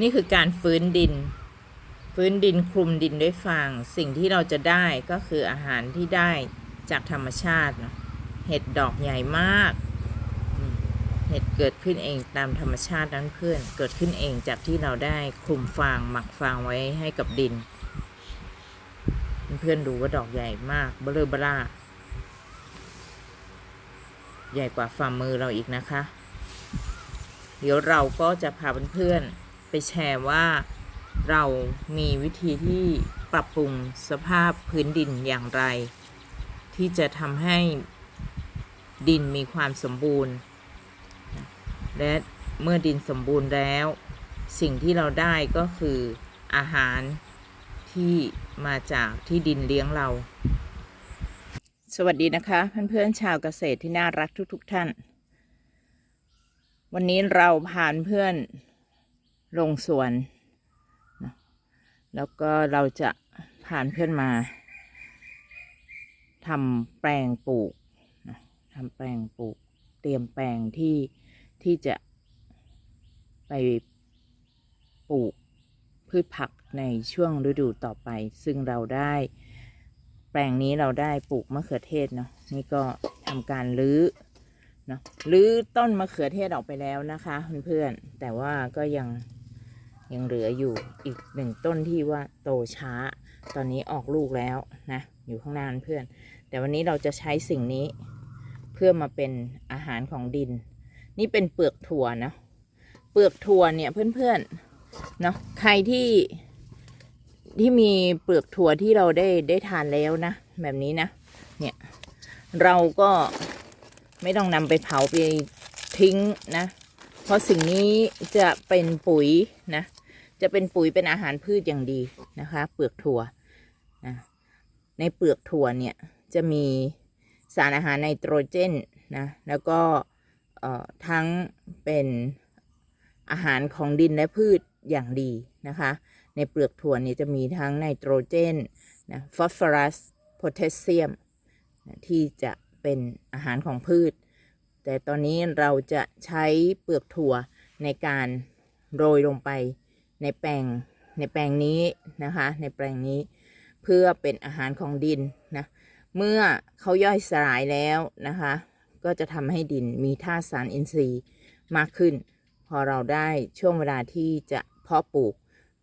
นี่คือการฟื้นดิน ฟื้นดินคลุมดินด้วยฟาง สิ่งที่เราจะได้ก็คืออาหารที่ได้จากธรรมชาติเห็ดดอกใหญ่มาก เห็ดเกิดขึ้นเองตามธรรมชาตินั้นเพื่อน เกิดขึ้นเองจากที่เราได้คลุมฟางหมักฟางไว้ให้กับดิน เพื่อนดูว่าดอกใหญ่มากเบลอเบล่าใหญ่กว่าฝ่ามือเราอีกนะคะ เดี๋ยวเราก็จะพาเพื่อนๆ ไปแชร์ว่าเรามีวิธีที่ปรับปรุงสภาพพื้นดินอย่างไร ที่จะทำให้ดินมีความสมบูรณ์ และเมื่อดินสมบูรณ์แล้ว สิ่งที่เราได้ก็คืออาหารที่มาจากที่ดินเลี้ยงเรา สวัสดีนะคะเพื่อนๆชาวเกษตรที่น่ารักทุกๆทท่าน วันนี้เราพาเพื่อน ลงสวนนะแล้วก็เราจะพาเพื่อนมาทำแปลงปลูกนะทำแปลงปลูก เตรียมแปลงที่ที่จะไปปลูกพืชผักในช่วงฤดูต่อไป ซึ่งเราได้แปลงนี้เราได้ปลูกมะเขือเทศเนาะนี่ก็ทำการรื้อเนาะรื้อต้นมะเขือเทศออกไปแล้วนะคะเพื่อนๆแต่ว่าก็ยัง ยังเหลืออยู่อีกหนึ่งต้นที่ว่าโตช้า ตอนนี้ออกลูกแล้วนะ อยู่ข้างหน้าเพื่อน แต่วันนี้เราจะใช้สิ่งนี้เพื่อมาเป็นอาหารของดิน นี่เป็นเปลือกถั่วเนาะเปลือกถั่วเนี่ยเพื่อนๆเนาะใครที่ที่มีเปลือกถั่วที่เราได้ได้ทานแล้วนะ แบบนี้นะ เนี่ยเราก็ไม่ต้องนำไปเผาไปทิ้งนะ เพราะสิ่งนี้จะเป็นปุ๋ยนะ จะเป็นปุ๋ยเป็นอาหารพืชอย่างดีนะคะ เปลือกถั่วนะในเปลือกถั่วเนี่ยจะมีสารอาหารไนโตรเจนนะแล้วก็ทั้งเป็นอาหารของดินและพืชอย่างดีนะคะ ในเปลือกถั่วเนี่ยจะมีทั้งไนโตรเจนนะฟอสฟอรัสโพแทสเซียมที่จะเป็นอาหารของพืช แต่ตอนนี้เราจะใช้เปลือกถั่วในการโรยลงไป ในแปลงในแปลงนี้นะคะ ในแปลงนี้เพื่อเป็นอาหารของดินนะเมื่อเขาย่อยสลายแล้วนะคะ ก็จะทำให้ดินมีธาตุสารอินทรีย์มากขึ้น พอเราได้ช่วงเวลาที่จะเพาะปลูก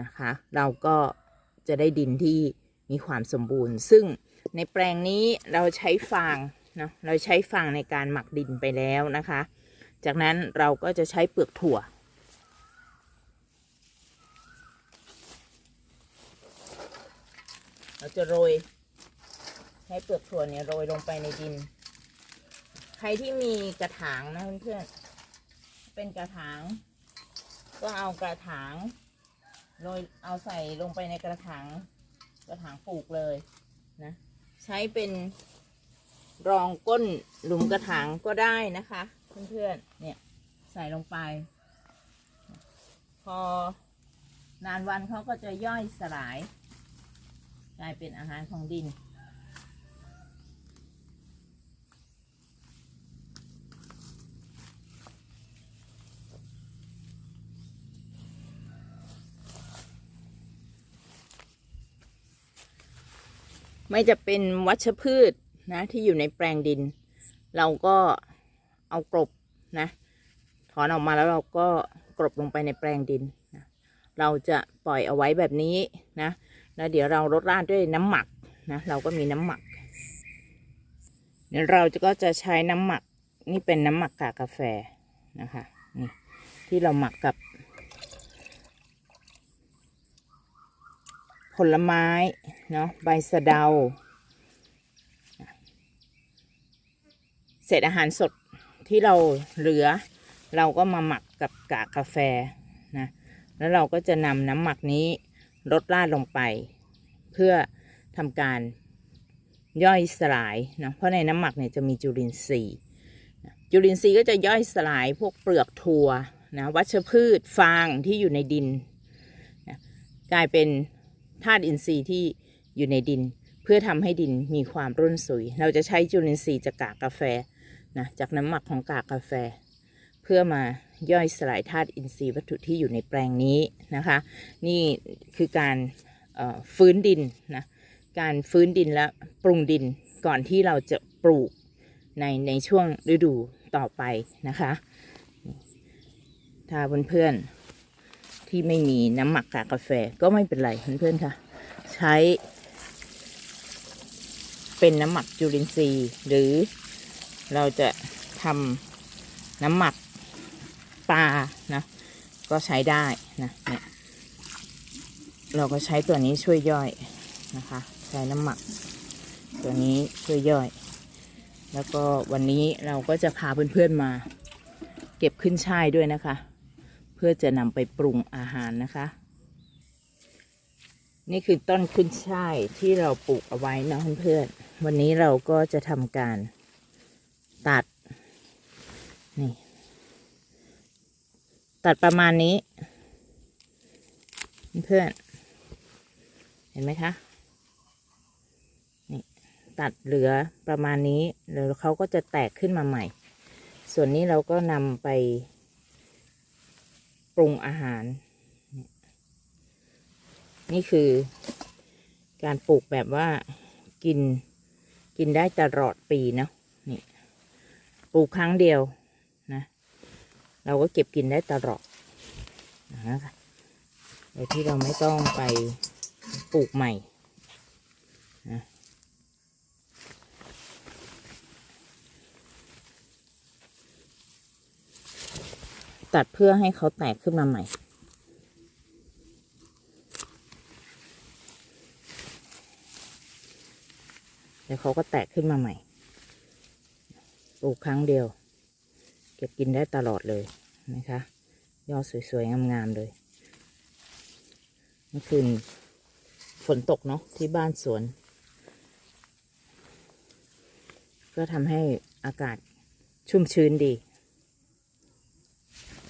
นะคะ เราก็จะได้ดินที่มีความสมบูรณ์ ซึ่งในแปลงนี้เราใช้ฟางเนาะเราใช้ฟางในการหมักดินไปแล้วนะคะ จากนั้นเราก็จะใช้เปลือกถั่ว เราจะโรย ใช้เปลือกถั่วเนี่ยโรยลงไปในดิน ใครที่มีกระถางนะเพื่อนๆเป็นกระถาง ก็เอากระถางโรยเอาใส่ลงไปในกระถางกระถางปลูกเลยนะ ใช้เป็นรองก้นหลุมกระถางก็ได้นะคะ เพื่อนๆเนี่ยใส่ลงไป พอนานวันเขาก็จะย่อยสลาย กลายเป็นอาหารของดิน ไม่จะเป็นวัชพืชนะที่อยู่ในแปลงดิน เราก็เอากลบนะถอนออกมาแล้วเราก็กลบลงไปในแปลงดินนะเราจะปล่อยเอาไว้แบบนี้นะ แล้วเดี๋ยวเราลดราดด้วยน้ำหมักนะเราก็มีน้ำหมัก เดี๋ยวเราจะก็จะใช้น้ำหมักนี่เป็นน้ำหมักกากาแฟนะคะนี่ที่เราหมักกับ ผลไม้เนาะใบสะเดา เศษอาหารสดที่เราเหลือ เราก็มาหมักกับกากกาแฟนะแล้วเราก็จะนำน้ำหมักนี้ ลดราดลงไป เพื่อทำการย่อยสลายเนาะเพราะในน้ำหมักเนี่ยจะมีจุลินทรีย์จุลินทรีย์ก็จะย่อยสลายพวกเปลือกถั่วนะวัชพืชฟางที่อยู่ในดินนะกลายเป็นธาตุอินทรีย์ที่อยู่ในดิน เพื่อทำให้ดินมีความร่วนสุย เราจะใช้จุลินทรีย์จากกากกาแฟนะจากน้ำหมักของกากกาแฟ เพื่อมา ย่อยสลายธาตุอินทรีย์วัตถุที่อยู่ในแปลงนี้นะคะ นี่คือการฟื้นดินนะการฟื้นดินและปรุงดินก่อนที่เราจะปลูกในในช่วงฤดูต่อไปนะคะ ถ้าเพื่อนๆที่ไม่มีน้ำหมักกากกาแฟก็ไม่เป็นไรเพื่อนๆค่ะ ใช้เป็นน้ำหมักจุลินทรีย์ หรือเราจะทำน้ำหมัก ปลานะก็ใช้ได้นะเนี่ยเราก็ใช้ตัวนี้ช่วยย่อยนะคะ ใช้น้ำหมัก ตัวนี้ช่วยย่อย แล้วก็วันนี้เราก็จะพาเพื่อนๆมา เก็บขึ้นช่ายด้วยนะคะ เพื่อจะนำไปปรุงอาหารนะคะ นี่คือต้นขึ้นช่ายที่เราปลูกเอาไว้นะเพื่อนๆวันนี้เราก็จะทำการตัดนี่ ตัดประมาณนี้ เพื่อน เห็นไหมคะนี่ตัดเหลือประมาณนี้แล้วเขาก็จะแตกขึ้นมาใหม่ ส่วนนี้เราก็นำไปปรุงอาหาร นี่คือการปลูกแบบว่ากินกินได้ตลอดปีเนาะนี่ปลูกครั้งเดียว เราก็เก็บกินได้ตลอดนะคะโดยที่เราไม่ต้องไปปลูกใหม่นะตัดเพื่อให้เขาแตกขึ้นมาใหม่ เดี๋ยวเขาก็แตกขึ้นมาใหม่ ปลูกครั้งเดียว เก็บกินได้ตลอดเลย นะคะยอดสวยๆ งามๆเลย เมื่อคืนฝนตกเนาะที่บ้านสวน ก็ทำให้อากาศชุ่มชื้นดี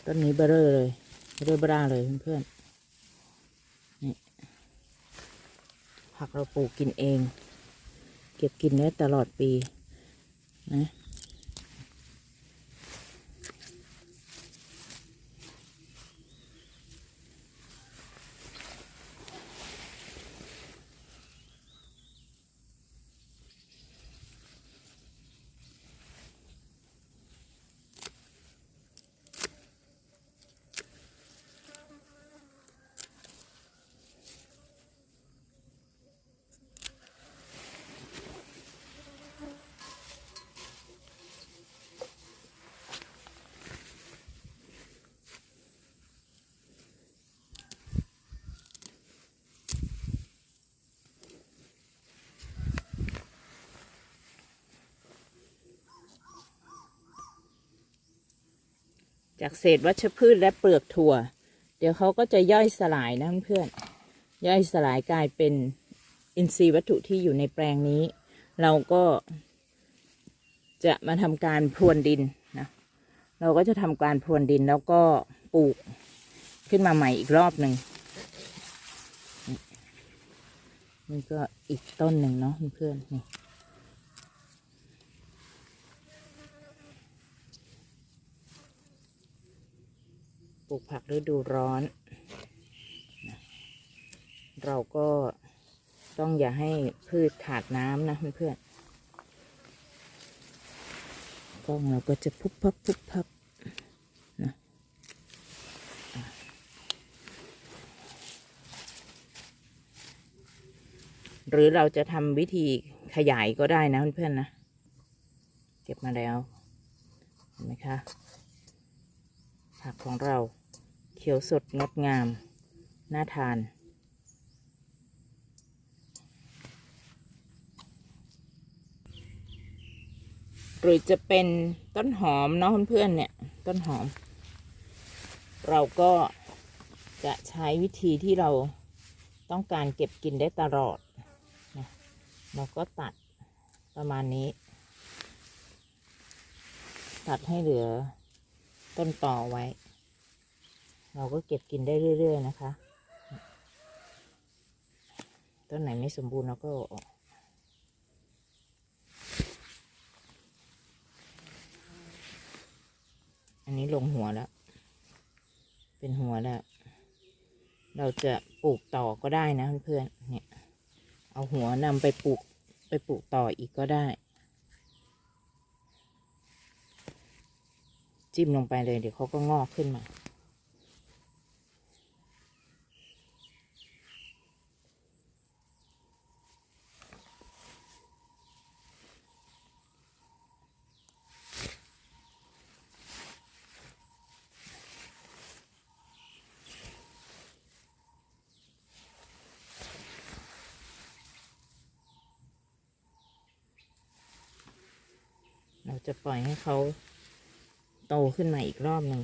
ต้นนี้เบอร่อเลยเบอร่อบราเลยเพื่อนๆนี่ผักเราปลูกกินเอง เก็บกินได้ตลอดปีนะ จากเศษวัชพืชและเปลือกถั่ว เดี๋ยวเขาก็จะย่อยสลายนะเพื่อนๆย่อยสลายกลายเป็นอินทรีย์วัตถุที่อยู่ในแปลงนี้ เราก็จะมาทำการพรวนดินนะเราก็จะทำการพรวนดินแล้วก็ปลูกขึ้นมาใหม่อีกรอบหนึ่งนี่ก็อีกต้นหนึ่งเนาะเพื่อนๆนี่ ลูกผักฤดูร้อน เราก็ต้องอย่าให้พืชขาดน้ำนะเพื่อนกล้องเราก็จะพุบพับพุบพับนะหรือเราจะทำวิธีขยายก็ได้นะเพื่อนๆนะ เก็บมาแล้วเห็นไหมคะผักของเรา ขียวสดงดงาม น่าทาน หรือจะเป็นต้นหอมเนาะเพื่อนๆเนี่ย ต้นหอม เราก็จะใช้วิธีที่เราต้องการเก็บกินได้ตลอดนะเราก็ตัดประมาณนี้ ตัดให้เหลือต้นต่อไว้ เราก็เก็บกินได้เรื่อย ๆ นะคะ ต้นไหนไม่สมบูรณ์เราก็อาออกอันนี้ลงหัวแล้ว เป็นหัวแล้ว เราจะปลูกต่อก็ได้นะเพื่อนๆ เนี่ย เอาหัวนำไปปลูกไปปลูกต่ออีกก็ได้ จิ้มลงไปเลยเดี๋ยวเขาก็งอกขึ้นมา จะปล่อยให้เขาโตขึ้นมาอีกรอบหนึ่ง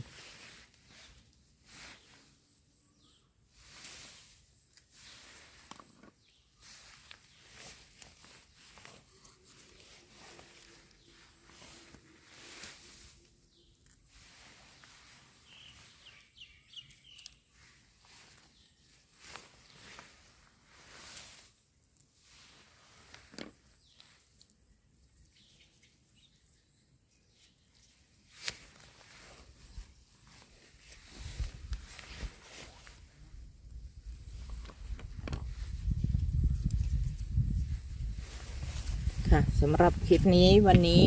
ค่ะสำหรับคลิปนี้วันนี้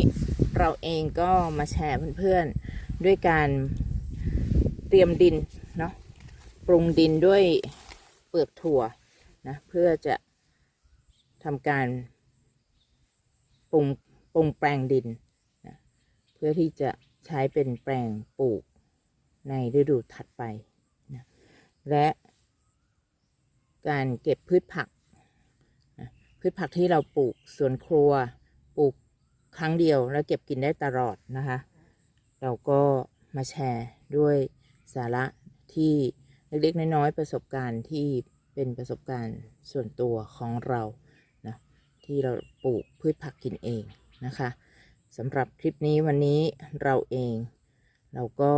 เราเองก็มาแชร์เพื่อนๆ ด้วยการเตรียมดินเนาะปรุงดินด้วยเปลือกถั่วนะเพื่อจะทำการปรุงปรุงแปลงดินนะเพื่อที่จะใช้เป็นแปลงปลูกในฤดูถัดไปนะและการเก็บพืชผัก พืชผักที่เราปลูกสวนครัว ปลูกครั้งเดียวแล้วเก็บกินได้ตลอดนะคะ เราก็มาแชร์ด้วยสาระที่เล็กๆน้อยๆประสบการณ์ที่เป็นประสบการณ์ส่วนตัวของเรานะที่เราปลูกพืชผักกินเองนะคะสำหรับคลิปนี้วันนี้เราเอง เราก็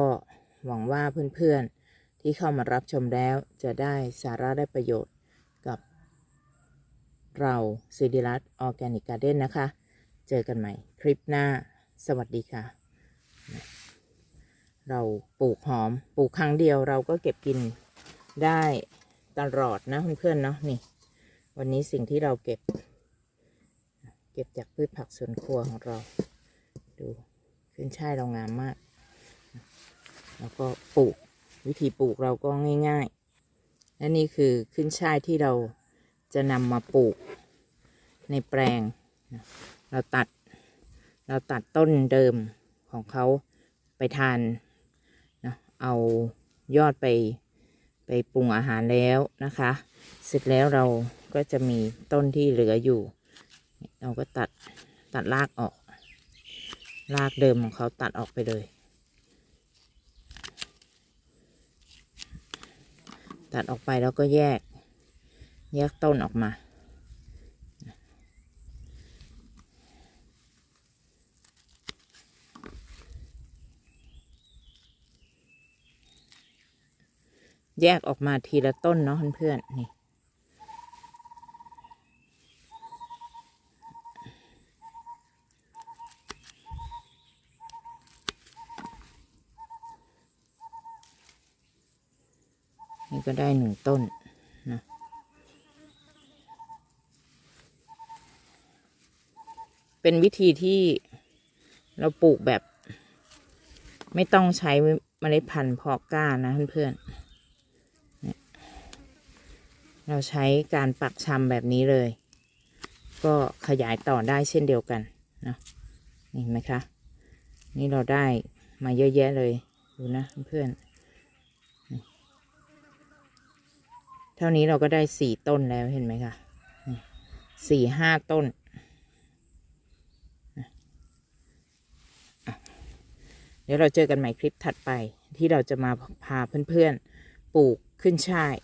หวังว่าเพื่อนๆที่เข้ามารับชมแล้วจะได้สาระได้ประโยชน์ เราสิริรัตน์ออร์แกนิกการ์เด้นนะคะ เจอกันใหม่คลิปหน้า สวัสดีค่ะ เราปลูกหอม ปลูกครั้งเดียวเราก็เก็บกินได้ตลอดนะเพื่อนๆเนาะนี่ วันนี้สิ่งที่เราเก็บ เก็บจากพืชผักสวนครัวของเรา ดูขึ้นช่ายเรางามมาก แล้วก็ปลูกวิธีปลูกเราก็ง่าย ๆ และนี่คือขึ้นช่ายที่เรา จะนำมาปลูกในแปลง เราตัด เราตัดต้นเดิมของเขาไปทานนะเอายอดไปไปปรุงอาหารแล้วนะคะ เสร็จแล้วเราก็จะมีต้นที่เหลืออยู่ เราก็ตัดตัดรากออก รากเดิมของเขาตัดออกไปเลย ตัดออกไปแล้วก็แยก แยกต้นออกมา แยกออกมาทีละต้นเนาะเพื่อนๆนี่นี่ก็ได้หนึ่งต้นนะ เป็นวิธีที่เราปลูกแบบ ไม่ต้องใช้เมล็ดพันธุ์เพาะก้านะเพื่อนๆเเราใช้การปักชำแบบนี้เลย ก็ขยายต่อได้เช่นเดียวกันนะนี่เห็นไหมคะ นี่เราได้มาเยอะแยะเลยดูนะเพื่อนๆเท่านี้เราก็ได้สี่ต้นแล้วเห็นไหมคะสี่ห้าต้น เดี๋ยวเราเจอกันใหม่คลิปถัดไปที่เราจะมาพาเพื่อนๆปลูกขึ้นช่าย